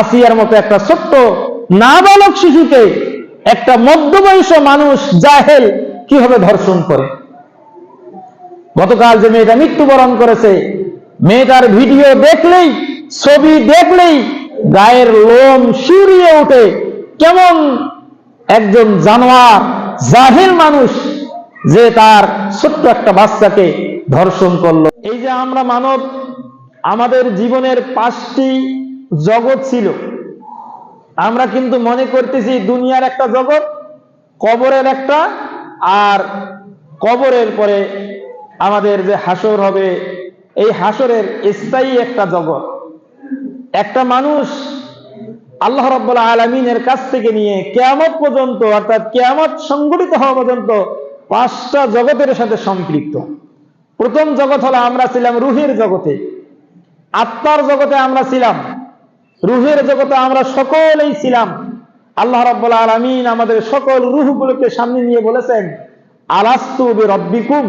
আসিয়ার মতো একটা ছোট্ট নাবালক শিশুকে একটা মধ্যবয়স্ক মানুষ জাহেল কীভাবে ধর্ষণ করে? গতকাল যে মেয়েটা মৃত্যুবরণ করেছে, মেয়েটার ভিডিও দেখলেই, ছবি দেখলেই গায়ের লোম শিউরিয়ে ওঠে। কেমন একজন জানোয়ার, জাহিল মানুষ যে তার ছোট্ট একটা বাচ্চাকে ধর্ষণ করল। এই যে আমরা মানব, আমাদের জীবনের পাঁচটি জগৎ ছিল। আমরা কিন্তু মনে করতেছি দুনিয়ার একটা জগৎ, কবরের একটা, আর কবরের পরে আমাদের যে হাসর হবে, এই হাসরের স্থায়ী একটা জগৎ। একটা মানুষ আল্লাহ রব্বুল্লাহ আলমিনের কাছ থেকে নিয়ে কেয়ামত পর্যন্ত, অর্থাৎ কেয়ামত সংগঠিত হওয়া পর্যন্ত পাঁচটা জগতের সাথে সম্পৃক্ত। প্রথম জগৎ হলো আমরা ছিলাম রুহের জগতে, আত্মার জগতে আমরা ছিলাম। রুহের জগতে আমরা সকলেই ছিলাম। আল্লাহ রাব্বুল আলামিন আমাদের সকল রুহগুলোকে সামনে নিয়ে বলেছেন, আলাস্তু রব্বিকুম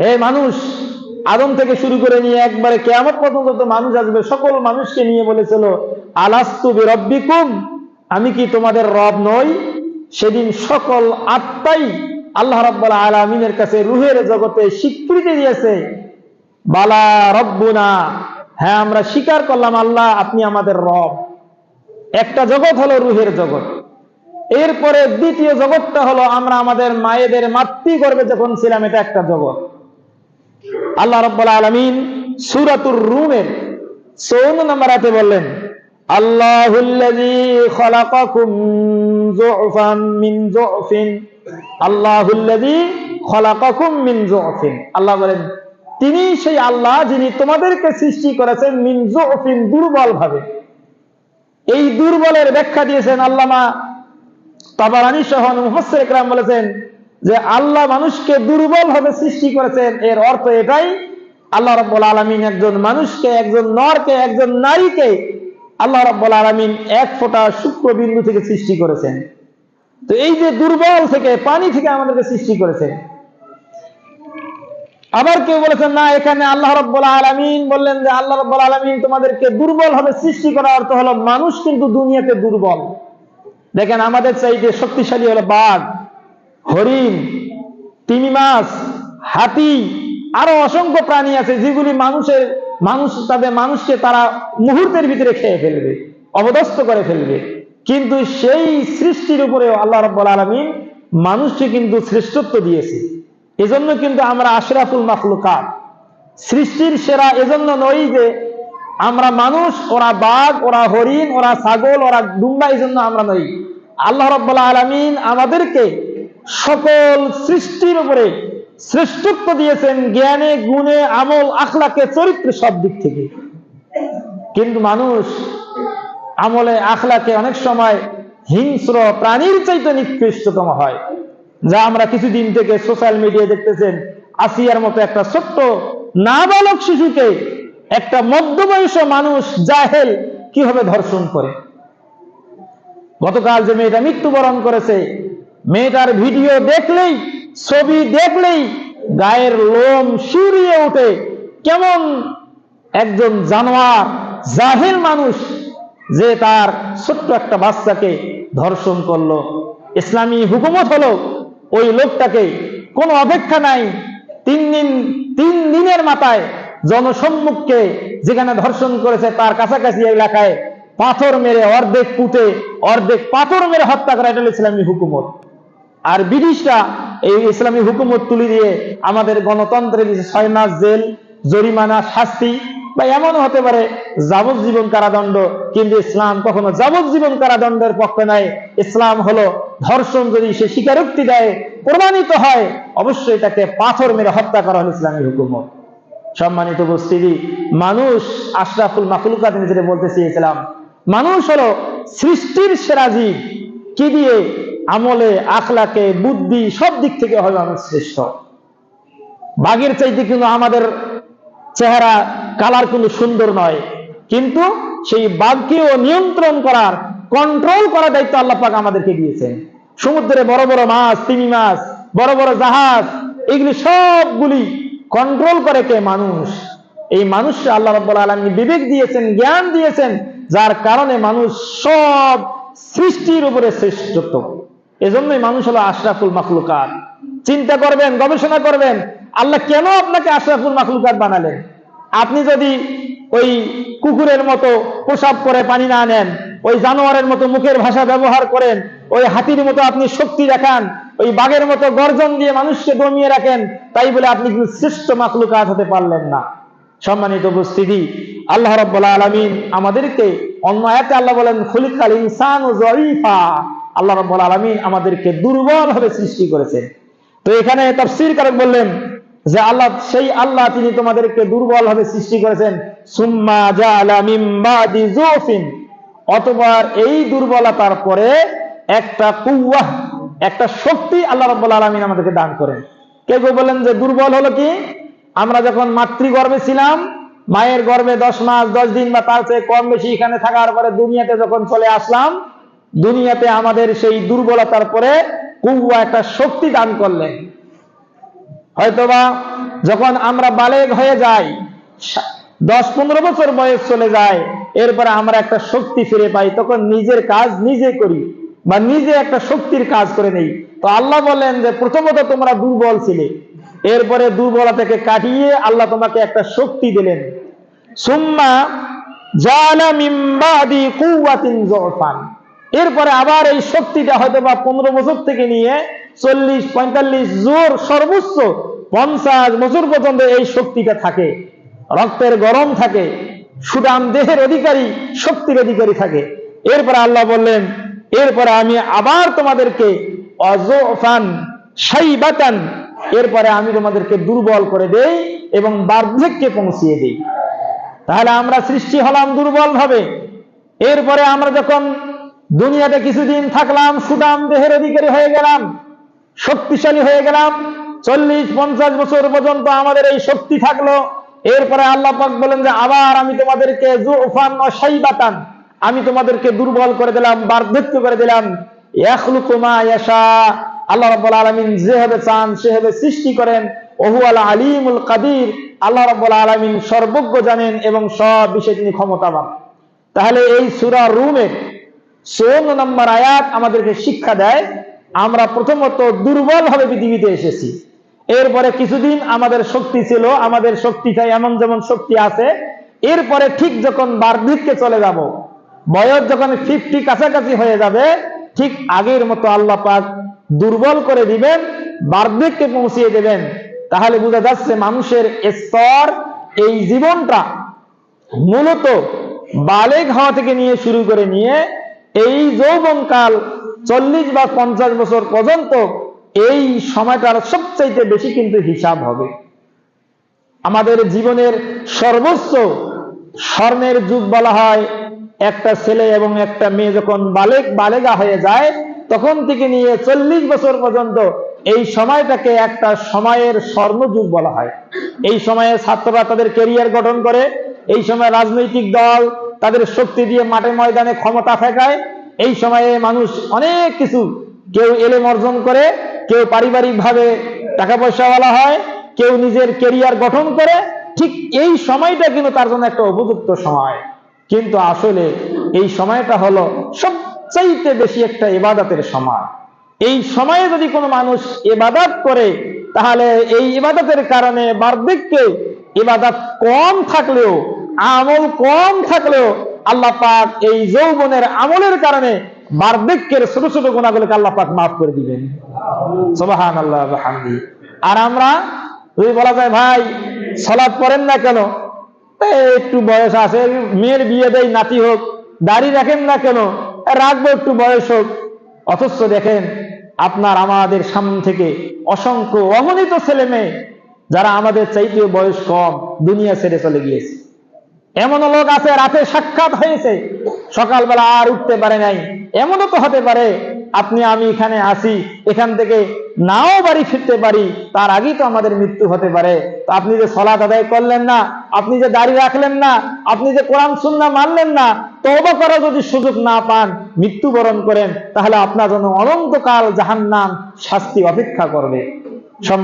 হে মানুষ, আদম থেকে শুরু করে নিয়ে একবারে কেয়ামত পর্যন্ত তো মানুষ আসবে, সকল মানুষকে নিয়ে বলেছিল, আলাস্তু রব্বিকুম আমি কি তোমাদের রব নই? সেদিন সকল আত্মাই আল্লাহ রাব্বুল আলামিনের কাছে রুহের জগতে স্বীকৃতি দিয়েছে, বালা রব্বুনা হ্যাঁ আমরা স্বীকার করলাম, আল্লাহ, আপনি আমাদের রব। একটা জগৎ হলো রুহের জগৎ। এরপরে দ্বিতীয় জগৎটা হলো আমরা আমাদের মায়েদের মাতৃ মাতৃগর্ভে যখন ছিলাম, এটা একটা জগৎ। আল্লাহ রব্বুল আলমিন সুরাতুর রুমের চৌন নম্বর হাতে বললেন যুফান মিন আল্লাহ বলেন তিনি সেই আল্লাহ যিনি তোমাদেরকে সৃষ্টি করেছেন মিন যুফিন দুর্বল ভাবে। এই দুর্বলের ব্যাখ্যা দিয়েছেন আল্লামা তাবারানি মুফাসসির ইকরাম বলেছেন যে আল্লাহ মানুষকে দুর্বল ভাবে সৃষ্টি করেছেন। এর অর্থ এটাই, আল্লাহ রাব্বুল আলামিন একজন মানুষকে, একজন নরকে, একজন নারীকে আল্লাহ রাব্বুল আলামিন এক ফোঁটা শুক্রবিন্দু থেকে সৃষ্টি করেছেন। তো এই যে দুর্বল থেকে, পানি থেকে আমাদেরকে সৃষ্টি করেছেন। আবার কেউ বলেছেন, না, এখানে আল্লাহ রব্বুল আলমিন বললেন যে আল্লাহ রব্বুল আলমিন তোমাদেরকে দুর্বল হবে সৃষ্টি করার অর্থ হলো মানুষ কিন্তু দুনিয়াতে দুর্বল। দেখেন, আমাদের চাইতে শক্তিশালী হলো বাঘ, হরিণ, তিমি মাছ, হাতি, আরও অসংখ্য প্রাণী আছে যেগুলি মানুষের, মানুষ, তাদের মানুষকে তারা মুহূর্তের ভিতরে খেয়ে ফেলবে অবদস্ত করে ফেলবে। কিন্তু সেই সৃষ্টির উপরে আল্লাহ রব্বুল আলমিন মানুষকে কিন্তু শ্রেষ্ঠত্ব দিয়েছে। এজন্য কিন্তু আমরা আশরাফুল মাখলুকাত। সৃষ্টির সেরা এজন্য নই যে আমরা মানুষ, ওরা বাঘ, ওরা হরিণ, ওরা ছাগল, ওরা দুম্বা এই জন্য আমরা নই। আল্লাহ রব্বুল্লাহ আলমিন আমাদেরকে সকল সৃষ্টির উপরে শ্রেষ্ঠত্ব দিয়েছেন জ্ঞানে, গুণে, আমল, আখলাকে, চরিত্র সব দিক থেকে। কিন্তু মানুষ আমলে, আখলাকে অনেক সময় হিংস্র, প্রাণীর চাইতে নিকৃষ্টতম হয়। যা আমরা কিছুদিন থেকে সোশ্যাল মিডিয়ায় দেখতেছেন, আসিয়ার মতো একটা ছোট্ট নাবালক শিশুকে একটা মধ্যবয়স্ক মানুষ জাহেল কীভাবে ধর্ষণ করে? গতকাল যে মেয়েটা মৃত্যুবরণ করেছে, মেয়েটার ভিডিও দেখলেই, ছবি দেখলেই গায়ের লোম শিউরিয়ে ওঠে। কেমন একজন জানোয়ার, জাহিল মানুষ যে তার ছোট্ট একটা বাচ্চাকে ধর্ষণ করল। ইসলামী হুকুমত হলো ওই লোকটাকে কোনো অপেক্ষা নাই। তিন দিন, তিন দিনের মাথায় জনসম্মুখকে যেখানে ধর্ষণ করেছে তার কাছাকাছি এলাকায় পাথর মেরে অর্ধেক পুঁতে, অর্ধেক পাথর মেরে হত্যা করা, এটা ইসলামী হুকুমত। আর ব্রিটিশরা এই ইসলামী হুকুমত তুলে দিয়ে আমাদের গণতন্ত্রের ছয় মাস জেল, জরিমানা, শাস্তি বা এমনও হতে পারে যাবজ্জীবন কারাদণ্ড, কিন্তু ইসলাম কখনো যাবজ্জীবন কারাদণ্ডের পক্ষে নাই। ইসলাম হলো ধর্ষণ যদি সে স্বীকারোক্তি দেয়, প্রমাণিত হয়, অবশ্যই তাকে পাথর মেরে হত্যা করা হলো ইসলামী হুকুমত। সম্মানিত উপস্থিতি, মানুষ আশরাফুল মাকুলকাত নিজের বলতে চেয়েছিলাম, মানুষ হলো সৃষ্টির সেরা জীব। কি দিয়ে? আমলে, আখলাকে, বুদ্ধি, সব দিক থেকে হয় মানুষ শ্রেষ্ঠ। বাঘের চাইতে কিন্তু আমাদের চেহারা কালার কিন্তু সুন্দর নয়। কিন্তু সেই বাঘকেও নিয়ন্ত্রণ করার কন্ট্রোল করার দায়িত্ব আল্লাহ পাক আমাদেরকে দিয়েছেন। সমুদ্রে বড় বড় মাছ তিমি মাছ, বড় বড় জাহাজ, এগুলি সবগুলি কন্ট্রোল করে কে মানুষ। এই মানুষকে আল্লাহ রব্বুল আলমী বিবেক দিয়েছেন, জ্ঞান দিয়েছেন, যার কারণে মানুষ সব সৃষ্টির উপরে শ্রেষ্ঠত্ব। এজন্যই মানুষ হলো আশরাফুল মাখলুকাত। চিন্তা করবেন, গবেষণা করবেন, আল্লাহ কেন আপনাকে আশরাফুল মাখলুকাত বানালেন? আপনি যদি ওই কুকুরের মতো প্রসাব করে পানি না নেন, ওই জানোয়ারের মতো মুখের ভাষা ব্যবহার করেন, ওই হাতির মতো আপনি শক্তি দেখান, ওই বাঘের মতো গর্জন দিয়ে মানুষকে দমিয়ে রাখেন, তাই বলে আপনি কিন্তু শ্রেষ্ঠ মাখলুকাত হতে পারলেন না। সম্মানিত উপস্থিতি, আল্লাহ রাব্বুল আলামিন আমাদেরকে অন্য আয়াতে আল্লাহ বলেন, খুলিকাল ইনসান ও জয়ীফা আল্লাহ রাব্বুল আলামিন আমাদেরকে দুর্বল ভাবে সৃষ্টি করেছেন। তো এখানে তাফসীর কারক বললেন যে আল্লাহ, সেই আল্লাহ তিনি তোমাদেরকে দুর্বল ভাবে সৃষ্টি করেছেন। অতবার এই দুর্বলতার পরে একটা কুওয়াহ, একটা শক্তি আল্লাহ রাব্বুল আলামিন আমাদেরকে দান করেন। কেউ কেউ বলেন যে দুর্বল হলো কি? আমরা যখন মাতৃগর্ভে ছিলাম, মায়ের গর্ভে দশ মাস, দশ দিন বা তার চেয়ে কম বেশি এখানে থাকার পরে দুনিয়াতে যখন চলে আসলাম, দুনিয়াতে আমাদের সেই দুর্বলতার পরে কুয়া একটা শক্তি দান করলেন। হয়তোবা যখন আমরা বালেগ হয়ে যাই, দশ পনেরো বছর বয়স চলে যায়, এরপরে আমরা একটা শক্তি ফিরে পাই, তখন নিজের কাজ নিজে করি বা নিজে একটা শক্তির কাজ করে নেই। তো আল্লাহ বলেন যে, প্রথমত তোমরা দুর্বল ছিলে, এরপরে দুর্বলা থেকে কাটিয়ে আল্লাহ তোমাকে একটা শক্তি দিলেন। সুম্মা এরপরে আবার এই শক্তিটা হয়তো বা পনেরো বছর থেকে নিয়ে চল্লিশ, পঁয়তাল্লিশ জোর সর্বোচ্চ পঞ্চাশ বছর পর্যন্ত এই শক্তিটা থাকে। রক্তের গরম থাকে, সুদাম দেহের অধিকারী, শক্তির অধিকারী থাকে। এরপরে আল্লাহ বললেন, এরপরে আমি আবার তোমাদেরকে অজফান, সাইবাতান, এরপরে আমি তোমাদেরকে দুর্বল করে দেই এবং বার্ধক্যে পৌঁছিয়ে দেই। তাহলে আমরা সৃষ্টি হলাম দুর্বল ভাবে এরপরে আমরা যখন দুনিয়াতে কিছুদিন থাকলাম, সুদাম দেহের অধিকারী হয়ে গেলাম শক্তিশালী হয়ে গেলাম। চল্লিশ, পঞ্চাশ বছর পর্যন্ত আমাদের এই শক্তি থাকল। এরপরে আল্লাহ পাক বলেন যে, আবার আমি তোমাদেরকে আমি তোমাদেরকে দুর্বল করে দিলাম, বার্ধক্য করে দিলাম। আল্লাহ রাব্বুল আলামিন যেভাবে চান, সেভাবে সৃষ্টি করেন। ওহু আল আলিমুল কাদির। আল্লাহ রাব্বুল আলামিন সর্বজ্ঞ জানেন এবং সব বিষয়ে তিনি ক্ষমতাবান। তাহলে এই সূরা রুমের নম্বর আয়াত আমাদেরকে শিক্ষা দেয় আমরা প্রথমত দুর্বল ভাবে পৃথিবীতে এসেছি। এরপরে কিছুদিন আমাদের শক্তি ছিল, আমাদের শক্তি চাই এমন যেমন শক্তি আছে। এরপরে ঠিক যখন বার্ধক্যে চলে যাব, বয়স যখন ফিফটি কাছাকাছি হয়ে যাবে, ঠিক আগের মতো আল্লাহ পাক দুর্বল করে দিবেন বার্ধক্যে পৌঁছিয়ে দেবেন। তাহলে বোঝা যাচ্ছে মানুষের স্তর, এই জীবনটা মূলত বালেগ হওয়া থেকে নিয়ে শুরু করে নিয়ে এই যৌবনকাল চল্লিশ বা পঞ্চাশ বছর পর্যন্ত এই সময়টার সবচাইতে বেশি কিন্তু হিসাব হবে। আমাদের জীবনের সর্বোচ্চ স্বর্ণের যুগ বলা হয়। একটা ছেলে এবং একটা মেয়ে যখন বালেক, বালেগা হয়ে যায়, তখন থেকে নিয়ে চল্লিশ বছর পর্যন্ত এই সময়টাকে একটা সময়ের স্বর্ণযুগ বলা হয়। এই সময়ে ছাত্ররা তাদের কেরিয়ার গঠন করে, এই সময় রাজনৈতিক দল তাদের শক্তি দিয়ে মাঠে ময়দানে ক্ষমতা ফেকায় এই সময়ে মানুষ অনেক কিছু, কেউ এলেম অর্জন করে, কেউ পারিবারিক ভাবে টাকা পয়সাওয়ালা হয়, কেউ নিজের কেরিয়ার গঠন করে, ঠিক এই সময়টা কিন্তু তার জন্য একটা উপযুক্ত সময়। কিন্তু আসলে এই সময়টা হলো সবচাইতে বেশি একটা ইবাদতের সময়। এই সময়ে যদি কোনো মানুষ ইবাদত করে, তাহলে এই ইবাদতের কারণে বার্ধক্যে ইবাদত কম থাকলেও, আমল কম থাকলেও আল্লাহ পাক এই যৌবনের আমলের কারণে বার্ধক্যের ছোট ছোট গুণাগুলোকে আল্লাহ পাক মাফ করে দিবেন। আর আমরা যদি বলা যায়, ভাই, সলাদ পড়েন না কেন? একটু বয়স আছে, মেয়ের বিয়ে দেয় নাতি হোক, দাড়ি রাখেন না কেন? রাখব, একটু বয়স হোক। অথচ দেখেন, আপনার আমাদের সামনে থেকে অসংখ্য অগণিত ছেলে মেয়ে, যারা আমাদের চাইতে বয়স কম, দুনিয়া ছেড়ে চলে গিয়েছে। এমনও লোক আছে, রাতে সাক্ষাৎ হয়েছে। সকালবেলা আর উঠতে পারে নাই। এমনও তো হতে পারে, আপনি, আমি এখানে আসি, এখান থেকে নাও বাড়ি ফিরতে পারি, তার আগেই তো আমাদের মৃত্যু হতে পারে। তো আপনি যে সলাত আদায় করলেন না, আপনি যে দাড়ি রাখলেন না, আপনি যে কোরআন সুন্না মানলেন না তবা করার যদি সুযোগ না পান, মৃত্যুবরণ করেন, তাহলে আপনার জন্য অনন্তকাল জাহান্নাম শাস্তি অপেক্ষা করবে। সম্মান